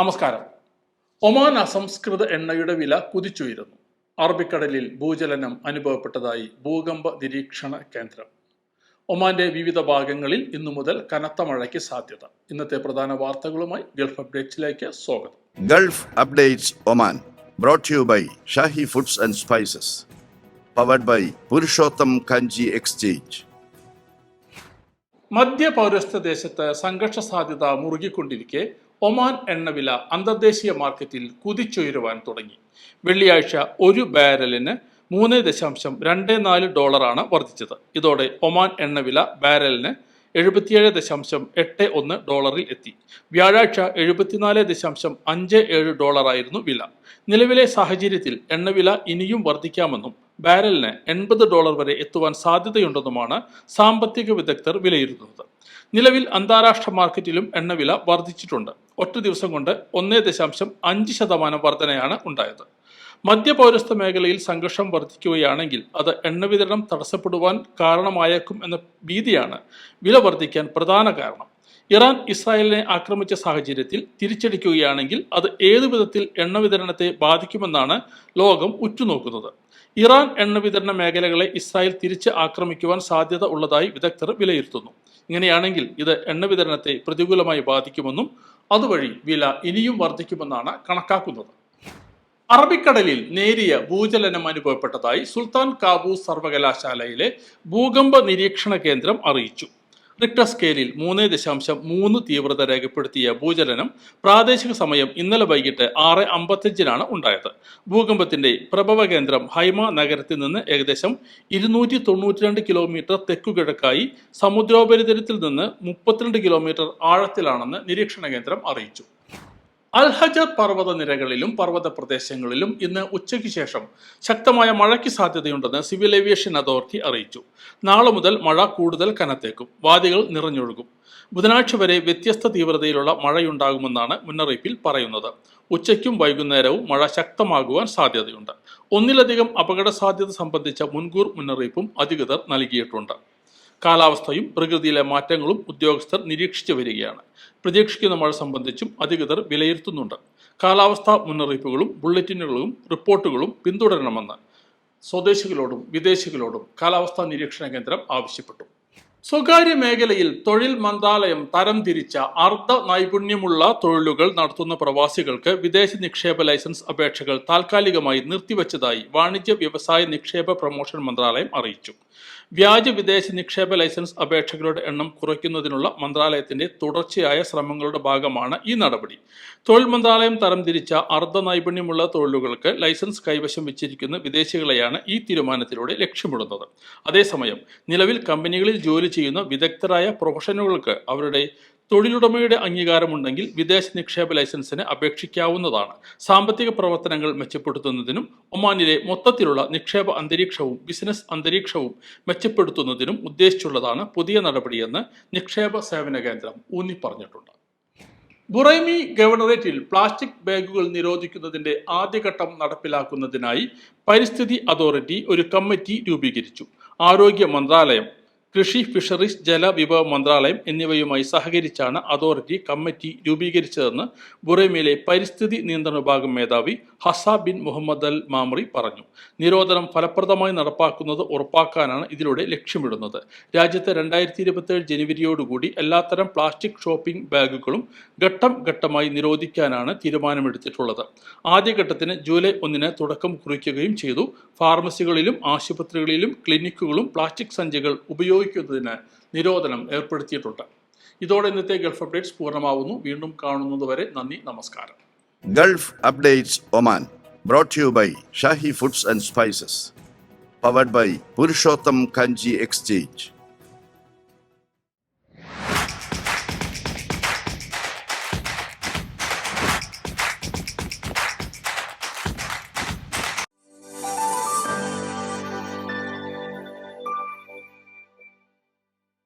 നമസ്കാരം. ഒമാൻ അസംസ്കൃത എണ്ണയുടെ വില കുതിച്ചുയരുന്നു. അറബിക്കടലിൽ ഭൂചലനം അനുഭവപ്പെട്ടതായി ഭൂകമ്പ നിരീക്ഷണ കേന്ദ്രം. ഒമാന്റെ വിവിധ ഭാഗങ്ങളിൽ ഇന്നു മുതൽ കനത്ത മഴയ്ക്ക് സാധ്യത. ഇന്നത്തെ പ്രധാന വാർത്തകളുമായി ഗൾഫ് അപ്ഡേറ്റ്സിലേക്ക് സ്വാഗതം. Gulf updates Oman brought you by Shahi foods and spices powered by Purushottam Kanji exchange. മധ്യ പൗരസ്ത്യ ദേശത്ത് സംഘർഷ സാധ്യത മുറുകിക്കൊണ്ടിരിക്കെ. ഒമാൻ എണ്ണവില അന്തർദേശീയ മാർക്കറ്റിൽ കുതിച്ചുയരുവാൻ തുടങ്ങി. വെള്ളിയാഴ്ച ഒരു ബാരലിന് മൂന്ന് ദശാംശം രണ്ട് നാല് ഡോളറാണ് വർദ്ധിച്ചത്. ഇതോടെ ഒമാൻ എണ്ണവില ബാരലിന് എഴുപത്തിയേഴ് ദശാംശം എട്ട് ഒന്ന് ഡോളറിൽ എത്തി. വ്യാഴാഴ്ച എഴുപത്തിനാല് ദശാംശം അഞ്ച് ഏഴ് ഡോളറായിരുന്നു വില. നിലവിലെ സാഹചര്യത്തിൽ എണ്ണവില ഇനിയും വർദ്ധിക്കാമെന്നും ബാരലിന് എൺപത് ഡോളർ വരെ എത്തുവാൻ സാധ്യതയുണ്ടെന്നുമാണ് സാമ്പത്തിക വിദഗ്ധർ വിലയിരുത്തുന്നത്. നിലവിൽ അന്താരാഷ്ട്ര മാർക്കറ്റിലും എണ്ണവില വർദ്ധിച്ചിട്ടുണ്ട്. ഒറ്റ ദിവസം കൊണ്ട് ഒന്നേ ദശാംശം അഞ്ച് ശതമാനം വർധനയാണ് ഉണ്ടായത്. മധ്യപൗരസ്ത്യ മേഖലയിൽ സംഘർഷം വർദ്ധിക്കുകയാണെങ്കിൽ അത് എണ്ണവിതരണം തടസ്സപ്പെടുവാൻ കാരണമായേക്കും എന്ന ഭീതിയാണ് വില വർദ്ധിക്കാൻ പ്രധാന കാരണം. ഇറാൻ ഇസ്രായേലിനെ ആക്രമിച്ച സാഹചര്യത്തിൽ തിരിച്ചടിക്കുകയാണെങ്കിൽ അത് ഏതു വിധത്തിൽ എണ്ണവിതരണത്തെ ബാധിക്കുമെന്നാണ് ലോകം ഉറ്റുനോക്കുന്നത്. ഇറാൻ എണ്ണവിതരണ മേഖലകളെ ഇസ്രായേൽ തിരിച്ച് ആക്രമിക്കുവാൻ സാധ്യത ഉള്ളതായി വിദഗ്ധർ വിലയിരുത്തുന്നു. ഇങ്ങനെയാണെങ്കിൽ ഇത് എണ്ണ വിതരണത്തെ പ്രതികൂലമായി ബാധിക്കുമെന്നും അതുവഴി വില ഇനിയും വർദ്ധിക്കുമെന്നാണ് കണക്കാക്കുന്നത്. അറബിക്കടലിൽ നേരിയ ഭൂചലനം അനുഭവപ്പെട്ടതായി സുൽത്താൻ കാബൂസ് സർവകലാശാലയിലെ ഭൂകമ്പ നിരീക്ഷണ കേന്ദ്രം അറിയിച്ചു. റിക്ടർ സ്കെയിലിൽ മൂന്ന് ദശാംശം മൂന്ന് തീവ്രത രേഖപ്പെടുത്തിയ ഭൂചലനം പ്രാദേശിക സമയം ഇന്നലെ വൈകിട്ട് ആറ് അമ്പത്തഞ്ചിനാണ് ഉണ്ടായത്. ഭൂകമ്പത്തിന്റെ പ്രഭവ കേന്ദ്രം ഹൈമ നഗരത്തിൽ നിന്ന് ഏകദേശം ഇരുന്നൂറ്റി തൊണ്ണൂറ്റിരണ്ട് കിലോമീറ്റർ തെക്കുകിഴക്കായി സമുദ്രോപരിതലത്തിൽ നിന്ന് മുപ്പത്തിരണ്ട് കിലോമീറ്റർ ആഴത്തിലാണെന്ന് നിരീക്ഷണ കേന്ദ്രം അറിയിച്ചു. അൽഹജർ പർവത നിരകളിലും പർവത പ്രദേശങ്ങളിലും ഇന്ന് ഉച്ചയ്ക്ക് ശേഷം ശക്തമായ മഴയ്ക്ക് സാധ്യതയുണ്ടെന്ന് സിവിൽ ഏവിയേഷൻ അതോറിറ്റി അറിയിച്ചു. നാളെ മുതൽ മഴ കൂടുതൽ കനത്തേക്കും. വാദികൾ നിറഞ്ഞൊഴുകും. ബുധനാഴ്ച വരെ വ്യത്യസ്ത തീവ്രതയിലുള്ള മഴയുണ്ടാകുമെന്നാണ് മുന്നറിയിപ്പിൽ പറയുന്നത്. ഉച്ചയ്ക്കും വൈകുന്നേരവും മഴ ശക്തമാകുവാൻ സാധ്യതയുണ്ട്. ഒന്നിലധികം അപകട സാധ്യത സംബന്ധിച്ച മുൻകൂർ മുന്നറിയിപ്പും അധികൃതർ നൽകിയിട്ടുണ്ട്. കാലാവസ്ഥയും പ്രകൃതിയിലെ മാറ്റങ്ങളും ഉദ്യോഗസ്ഥർ നിരീക്ഷിച്ചു വരികയാണ്. പ്രതീക്ഷിക്കുന്ന മഴ സംബന്ധിച്ചും അധികൃതർ വിലയിരുത്തുന്നുണ്ട്. കാലാവസ്ഥാ മുന്നറിയിപ്പുകളും ബുള്ളറ്റിനുകളും റിപ്പോർട്ടുകളും പിന്തുടരണമെന്ന് സ്വദേശികളോടും വിദേശികളോടും കാലാവസ്ഥാ നിരീക്ഷണ കേന്ദ്രം ആവശ്യപ്പെട്ടു. സ്വകാര്യ മേഖലയിൽ തൊഴിൽ മന്ത്രാലയം തരംതിരിച്ച അർദ്ധ നൈപുണ്യമുള്ള തൊഴിലുകൾ നടത്തുന്ന പ്രവാസികൾക്ക് വിദേശ നിക്ഷേപ ലൈസൻസ് അപേക്ഷകൾ താൽക്കാലികമായി നിർത്തിവച്ചതായി വാണിജ്യ വ്യവസായ നിക്ഷേപ പ്രൊമോഷൻ മന്ത്രാലയം അറിയിച്ചു. വ്യാജ വിദേശ നിക്ഷേപ ലൈസൻസ് അപേക്ഷകളുടെ എണ്ണം കുറയ്ക്കുന്നതിനുള്ള മന്ത്രാലയത്തിന്റെ തുടർച്ചയായ ശ്രമങ്ങളുടെ ഭാഗമാണ് ഈ നടപടി. തൊഴിൽ മന്ത്രാലയം തരംതിരിച്ച അർദ്ധ നൈപുണ്യമുള്ള തൊഴിലുകൾക്ക് ലൈസൻസ് കൈവശം വെച്ചിരിക്കുന്ന വിദേശികളെയാണ് ഈ തീരുമാനത്തിലൂടെ ലക്ഷ്യമിടുന്നത്. അതേസമയം നിലവിൽ കമ്പനികളിൽ ജോലി ചെയ്യുന്ന വിദഗ്ധരായ പ്രൊഫഷനുകൾക്ക് അവരുടെ തൊഴിലുടമയുടെ അംഗീകാരമുണ്ടെങ്കിൽ വിദേശ നിക്ഷേപ ലൈസൻസിന് അപേക്ഷിക്കാവുന്നതാണ്. സാമ്പത്തിക പ്രവർത്തനങ്ങൾ മെച്ചപ്പെടുത്തുന്നതിനും ഒമാനിലെ മൊത്തത്തിലുള്ള നിക്ഷേപ അന്തരീക്ഷവും ബിസിനസ് അന്തരീക്ഷവും മെച്ചപ്പെടുത്തുന്നതിനും ഉദ്ദേശിച്ചുള്ളതാണ് പുതിയ നടപടിയെന്ന് നിക്ഷേപ സേവന കേന്ദ്രം ഊന്നി പറഞ്ഞിട്ടുണ്ട്. ബുറൈമി ഗവർണറേറ്റിൽ പ്ലാസ്റ്റിക് ബാഗുകൾ നിരോധിക്കുന്നതിന്റെ ആദ്യഘട്ടം നടപ്പിലാക്കുന്നതിനായി പരിസ്ഥിതി അതോറിറ്റി ഒരു കമ്മിറ്റി രൂപീകരിച്ചു. ആരോഗ്യ മന്ത്രാലയം കൃഷി ഫിഷറീസ് ജലവിഭവ മന്ത്രാലയം എന്നിവയുമായി സഹകരിച്ചാണ് അതോറിറ്റി കമ്മിറ്റി രൂപീകരിച്ചതെന്ന് ബുറൈമിലെ പരിസ്ഥിതി നിയന്ത്രണ വിഭാഗം മേധാവി Hassa bin Mohammed Al Mamari പറഞ്ഞു. നിരോധനം ഫലപ്രദമായി നടപ്പാക്കുന്നത് ഉറപ്പാക്കാനാണ് ഇതിലൂടെ ലക്ഷ്യമിടുന്നത്. രാജ്യത്തെ രണ്ടായിരത്തി ഇരുപത്തിയേഴ് ജനുവരിയോടുകൂടി എല്ലാത്തരം പ്ലാസ്റ്റിക് ഷോപ്പിംഗ് ബാഗുകളും ഘട്ടം ഘട്ടമായി നിരോധിക്കാനാണ് തീരുമാനമെടുത്തിട്ടുള്ളത്. ആദ്യഘട്ടത്തിന് ജൂലൈ ഒന്നിന് തുടക്കം കുറിക്കുകയും ചെയ്തു. ഫാർമസികളിലും ആശുപത്രികളിലും ക്ലിനിക്കുകളും പ്ലാസ്റ്റിക് സഞ്ചികൾ ഉപയോഗിക്കുന്നതിന് നിരോധനം ഏർപ്പെടുത്തിയിട്ടുണ്ട്. ഇതോടെ ഇന്നത്തെ ഗൾഫ് അപ്ഡേറ്റ്സ് പൂർണമാവുന്നു. വീണ്ടും കാണുന്നത് വരെ നന്ദി നമസ്കാരം. Gulf updates Oman brought you by Shahi foods and spices powered by Purushottam Kanji exchange